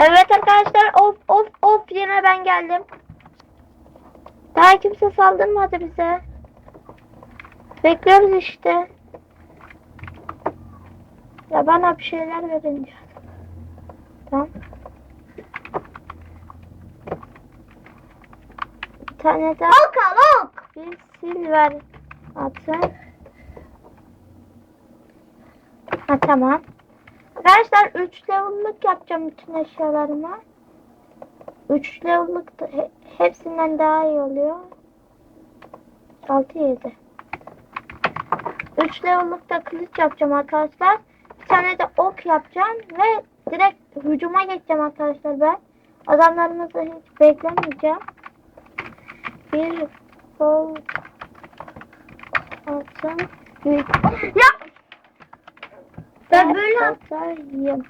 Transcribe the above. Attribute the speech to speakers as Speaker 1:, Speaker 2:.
Speaker 1: Evet arkadaşlar of of of yine ben geldim. Daha kimse saldırmadı bize. Bekliyoruz işte. Ya bana bir şeyler verin ya. Tamam. Bir tane daha
Speaker 2: Ok ok.
Speaker 1: bir silver atın. Ha tamam. Arkadaşlar 3 level'lık yapacağım bütün eşyalarıma. 3 level'lık he- hepsinden daha iyi oluyor. 6 7. 3 level'lık da kılıç yapacağım arkadaşlar. Bir tane de ok yapacağım ve direkt hücuma geçeceğim arkadaşlar ben. Adamlarımızı hiç beklemeyeceğim. Bir sol. Bir
Speaker 2: Ya. Ben böyle
Speaker 1: atayım.